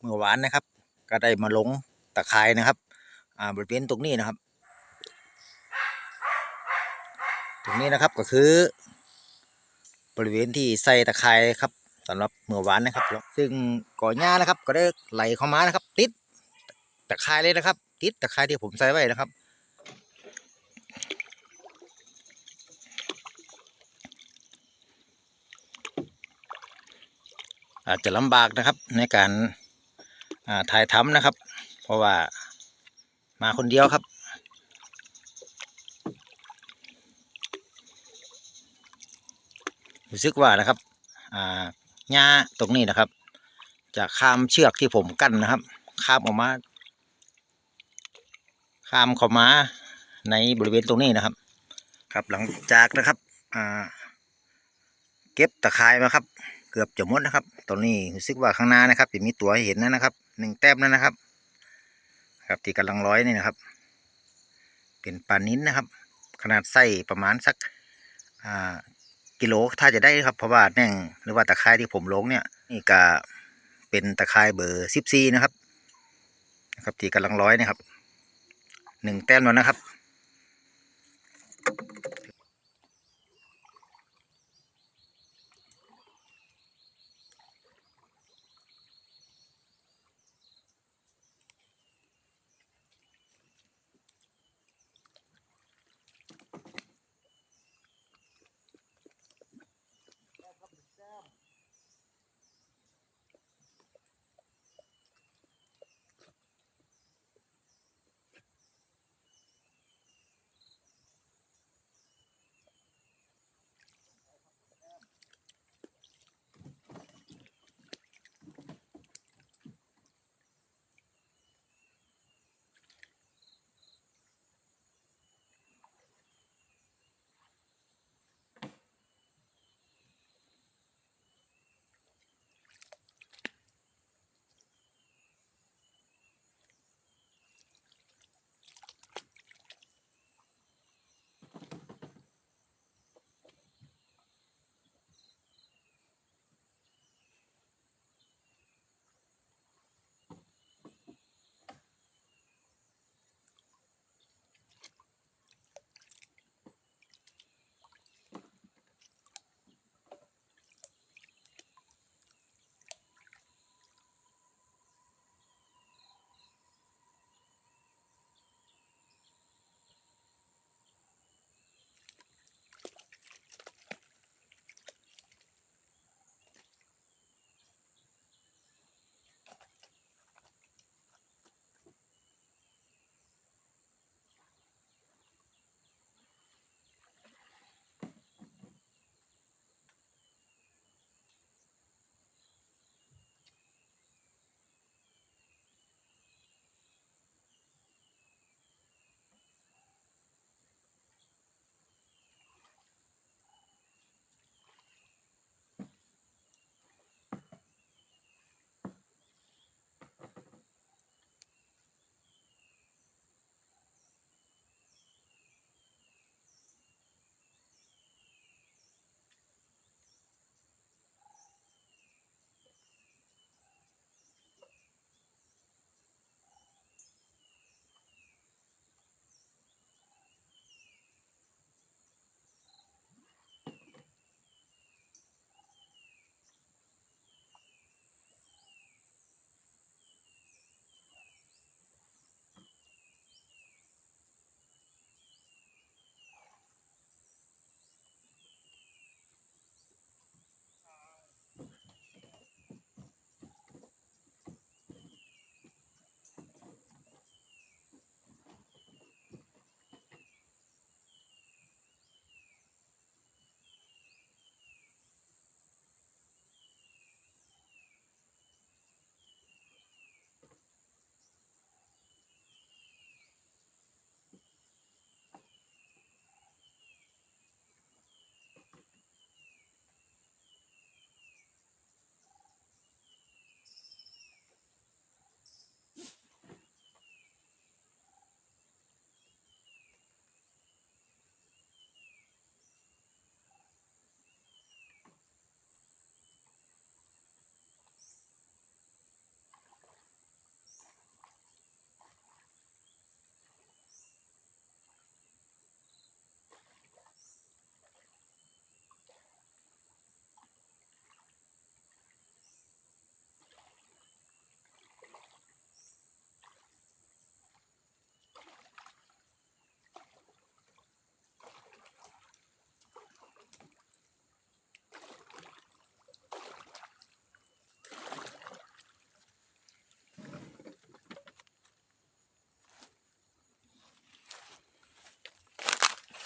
เมื่อวานนะครับ ก็ได้มาลงตะไคร้นะครับ อ่าบริเวณตรงนี้นะครับ ตรงนี้นะครับก็คือ บริเวณที่ใส่ตะไคร้ครับสำหรับเมื่อวานนะครับ ซึ่งก่อหญ้านะครับ ก็ได้ไหลเข้ามานะครับ ติดตะไคร้เลยนะครับ ติดตะไคร้ที่ผมใส่ไว้นะครับอาจจะลำบากนะครับในการ ถ่ายทำนะครับ เพราะว่ามาคนเดียวครับ รู้สึกว่านะครับหญ้าตรงนี้นะครับ จะข้ามเชือกที่ผมกั้นนะครับ ข้ามออกมา ข้ามเข้ามาในบริเวณตรงนี้นะครับ ครับหลังจากนะครับเก็บตะไคร้มาครับ เกือบจะหมดนะครับ ตอนนี้รู้สึกว่าข้างหน้านะครับจะมีตัวให้เห็นนะครับ หนึ่งแต้มแล้วนะครับ ครับที่กำลังร้อยนี่นะครับ เป็นปลานิ้นนะครับ ขนาดไส้ประมาณสักอ่ากิโลถ้าจะได้ครับเพราะว่าแน่งหรือว่าตะไคร้ที่ผมลงเนี่ยนี่ก็เป็นตะไคร้เบอร์สิบซีนะครับนะครับที่กำลังร้อยนะครับหนึ่งแต้มแล้วนะครับ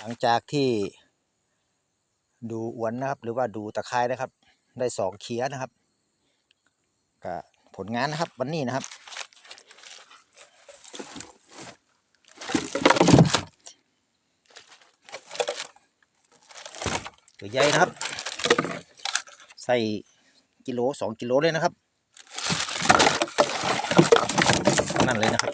ลังจากที่ดูอวนนะครับ หรือว่าดูตะไคร้นะครับ ได้สองเคียนะครับก็ผลงานนะครับวันนี้นะครับตัวใหญ่นะครับ ใส่กิโลสองกิโลเลยนะครับนั่นเลยนะครับ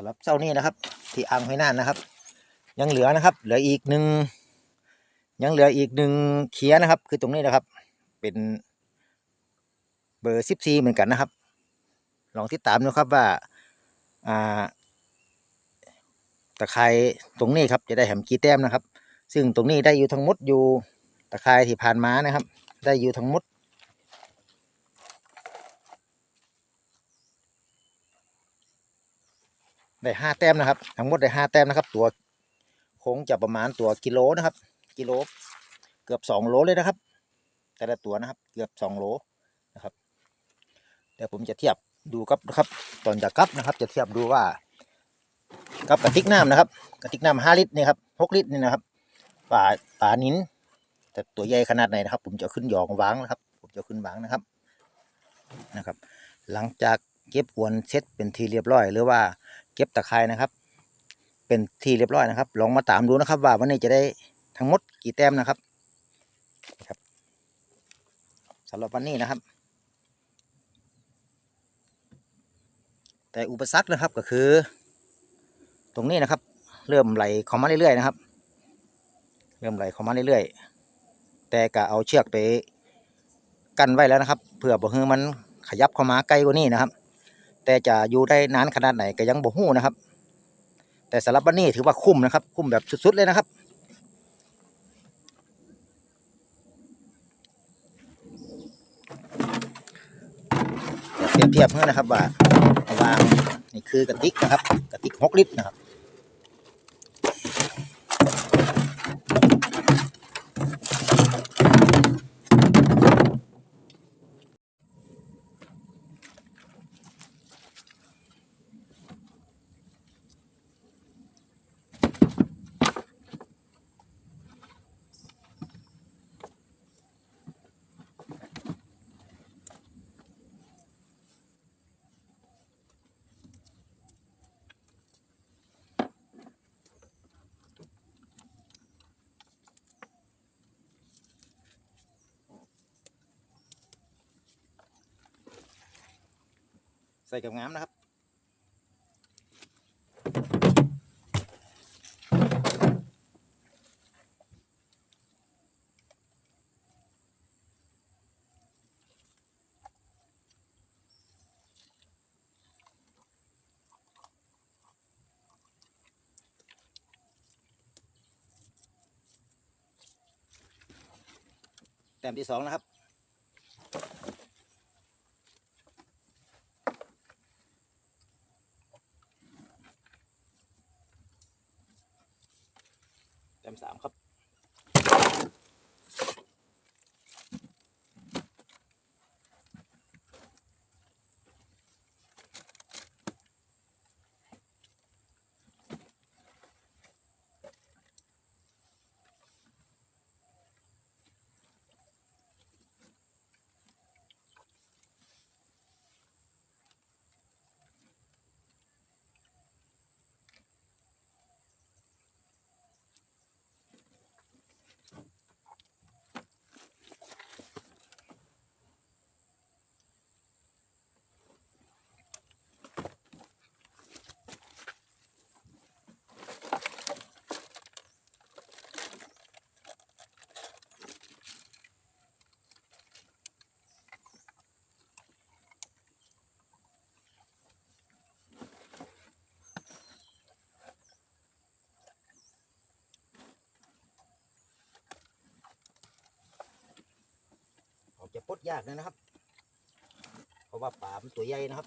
ำหรับเจ้านี้นะครับ ที่อ่างห้วยน่านนะครับ ยังเหลือนะครับ เหลืออีกหนึ่งยังเหลืออีกหนึ่งเคียนะครับ คือตรงนี้นะครับ เป็นเบอร์สิบสี่เหมือนกันนะครับ ลองติดตามดูครับว่าอ่าตะไคร้ตรงนี้ครับจะได้แหมกี่แต้มนะครับ ซึ่งตรงนี้ได้อยู่ทั้งหมดอยู่ตะไคร้ที่ผ่านมานะครับ ได้อยู่ทั้งหมด ได้ห้าแต้มนะครับ ทั้งหมดได้ห้าแต้มนะครับ ตัวคงจะประมาณตัวกิโลนะครับ กิโลเกือบสองโลเลยนะครับ แต่ละตัวนะครับ เกือบสองโลนะครับเดี๋ยวผมจะเทียบดูครับนะครับ ตอนจะกลับนะครับ จะเทียบดูว่ากับกระติกน้ำนะครับกระติกน้ำห้าลิตรนี่ครับหกลิตรนี่นะครับปลาปลานิ้นแต่ตัวใหญ่ขนาดไหนนะครับ ผมจะขึ้นหยองวางนะครับ ผมจะขึ้นวางนะครับนะครับ หลังจากเก็บอวนเซ็ตเป็นทีเรียบร้อยหรือว่า เก็บตะไคร้นะครับ เป็นที่เรียบร้อยนะครับ ลองมาตามดูนะครับว่าวันนี้จะได้ทั้งหมดกี่แต้มนะครับครับสำหรับวันนี้นะครับ แต่อุปสรรคนะครับก็คือ ตรงนี้นะครับ เริ่มไหลเข้ามาเรื่อยๆนะครับ เริ่มไหลเข้ามาเรื่อยๆ แต่ก็เอาเชือกไป กันไว้แล้วนะครับเพื่อบ่ให้มันขยับเข้ามาใกล้กว่านี้นะครับ แต่จะอยู่ได้นานขนาดไหนก็ยังบ่หู้นะครับ แต่สำหรับวันนี้ถือว่าคุ้มนะครับ คุ้มแบบสุดๆเลยนะครับเปรียบเทียบเพื่อนะครับว่าเอาวางนี่คือกระติกนะครับ กระติกหกลิตรนะครับ ใส่กับงามนะครับแต้มที่สองนะครับ จะปลดยากเลยนะครับ เพราะว่าปลามันตัวใหญ่นะครับ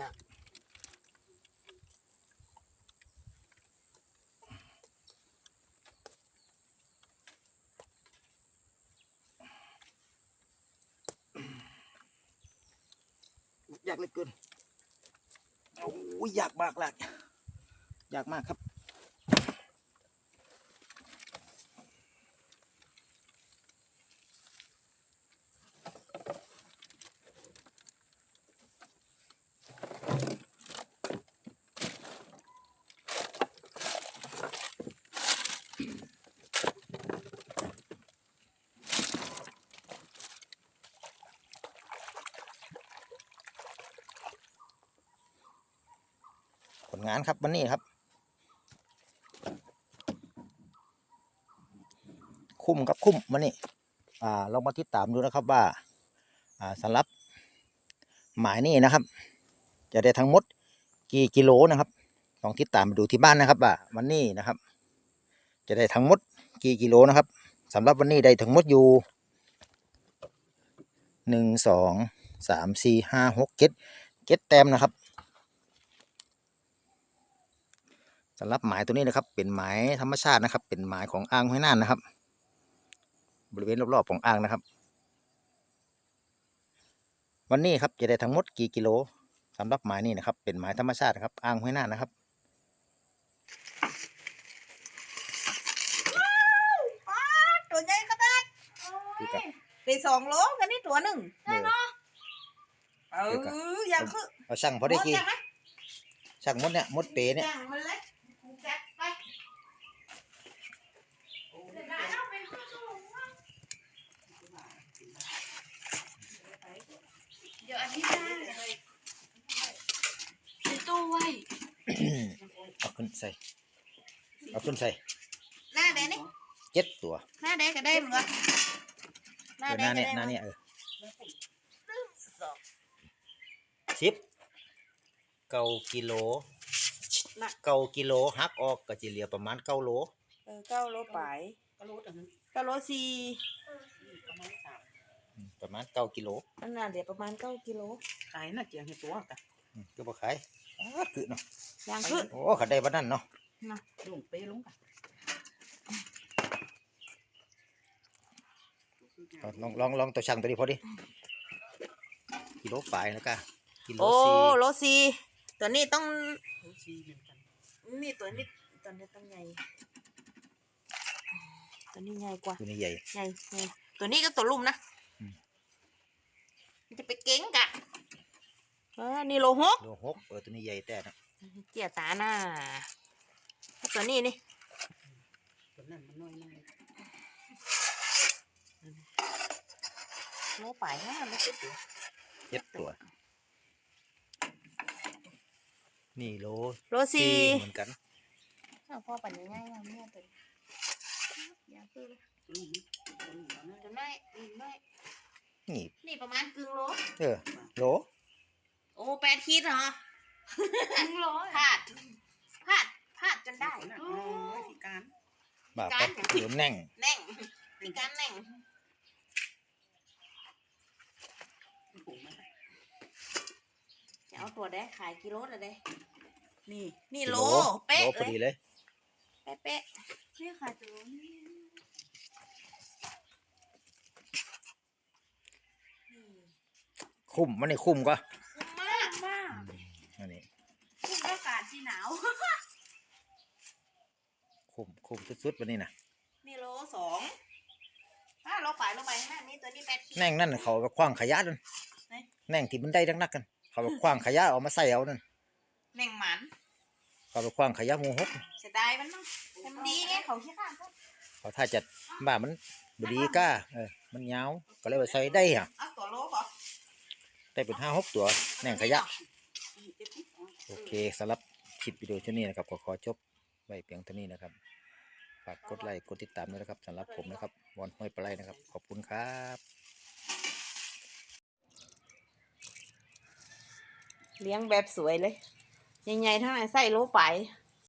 ยากยากเหลือเกินโอ้ยยากมากหลักยากมากครับ ลงานครับวันนี้ครับ คุ้มครับคุ้มวันนี้อ่าลองมาติดตามดูนะครับว่าอ่าสำหรับหมายนี้นะครับ จะได้ทั้งหมดกี่กิโลนะครับลองติดตามไปดูที่บ้านนะครับว่าวันนี้นะครับ จะได้ทั้งหมดกี่กิโลนะครับสำหรับวันนี้ได้ทั้งหมดอยู่หนึ่งสองสามสี่ห้าหกเจ็ดเจ็ดแต้มนะครับ สำหรับหมายตัวนี้นะครับ เป็นหมายธรรมชาตินะครับ เป็นหมายของอ่างห้วยน่านนะครับ บริเวณรอบๆของอ่างนะครับ วันนี้ครับจะได้ทั้งหมดกี่กิโลสำหรับหมายนี้นะครับ เป็นหมายธรรมชาตินะครับอ่างห้วยน่านนะครับตัวใหญ่ขนาดดูครับได้สองโลกันนี่ตัวหนึ่งเดี๋ยวเอออยากคือเอาช่างพอได้กี่หมดยังไหมช่างมดเนี่ยมดเปเนี่ย ย่างมันเลยจัดไปเดี๋ยวอันนี้ได้ในตู้ไว้ เอาขึ้น ใส่ เอาขึ้นใส่ หน้าแดงนี่เจ็ดตัวหน้าแดงก็ได้เหมือนกันหน้าเออแดหงน้าก็เนี่ยได้หน้าเนี่ยเออสองสิบเก้ากิโลหนักเก้ากิโลหักออกก็จะเหลือประมาณเก้าโลเออเก้าโลไปก็รู้แต่นั้นเก้าโลสี่ประมาณสามอืมประมาณเก้ากิโลอันน่ะเดี๋ยวประมาณเก้ากิโลขายน่ะเจียงเห็ดตัวกันอืมก็บ่ขาย อ้าคือเนาะย่างคือโอ้ขัดได้วันนั้นเนาะลุงเป้ลุงกันเอาลองลองลองตัวช่างตัวนี้พอดิกิโลปลายแล้วก็กิโลโอ้สี่โลสี่ตัวนี้ต้องรู้ซีเหมือนกันนี่ตัวนี้ตัวนี้ต้องใหญ่ตัวนี้ใหญ่กว่าตัวนี้ใหญ่ใหญ่ใหญ่ตัวนี้ก็ตัวลุ่มนะ อืม มันจะไปเก่งกะเออนี่โลหกโลหกเออตัวนี้ใหญ่แต่นะเจียตาหน้าตัวนี้นี่ตัวนั้นมันน้อยน้อยโลไปห้าไม่ใช่ตัวเจ็ดตัว นี่โลโลสี่เหมือนกันอ้าวพ่อปั่นง่ายๆนะเนี่ยตัวอย่าคือเลยลุงลุงมันตัวน้อยอีกน้อยนี่นี่ประมาณกึ่งโลเออโล โอ้แปดขีดเหรอครึ่งโลพลาดพลาดพลาดจนได้นะโอ้ที่การบาปแป๊บเหลือแน่ง แน่งมีการแน่งผมมาจะเอาตัวได้ขายกิโลละได้นี่ นี่กิโลโล เป๊ะโลพอเลดียเลย เป๊ะเป๊ะนี่ขายตัวนี่คุ้มมันนี่คุ้มก็คุ้มมากมาก อันนี้ คุ้มอากาศที่หนาว คุ้มคุ้มสุดๆวันนี้นะนี่โลสองถ้าเราไปเราไปแม่นี่ตัวนี้แปดขีด แน่งนั่นเขาเอาไปคว้างขยะนั่นไหน แน่งที่มันได้นักๆกันเขาไปคว้างขยะเอามาใส่เอานั่นแน่งหมันเขาไปคว้างขยะหมูหกเสียดายมันเนาะแต่มันดีไงเขาขี้ข้านเขาเขาถ้าจะบ้ามันบดีก้าเออมันยาวก็เลยไปใส่ได้อะเอาตัวโลก่อนได้เป็นห้าหกตัว แน่งขยะ โอเคสำหรับคลิปวิดีโอชุดนี้นะครับก็ขอจบไว้เพียงเท่านี้นะครับฝากกดไลค์กดติดตามด้วยนะครับสำหรับผมนะครับวอนห้อยปลาไหลนะครับ ขอบคุณครับเลี้ยงแบบสวยเลย ใหญ่ๆเท่าไหร่ใส่โลไป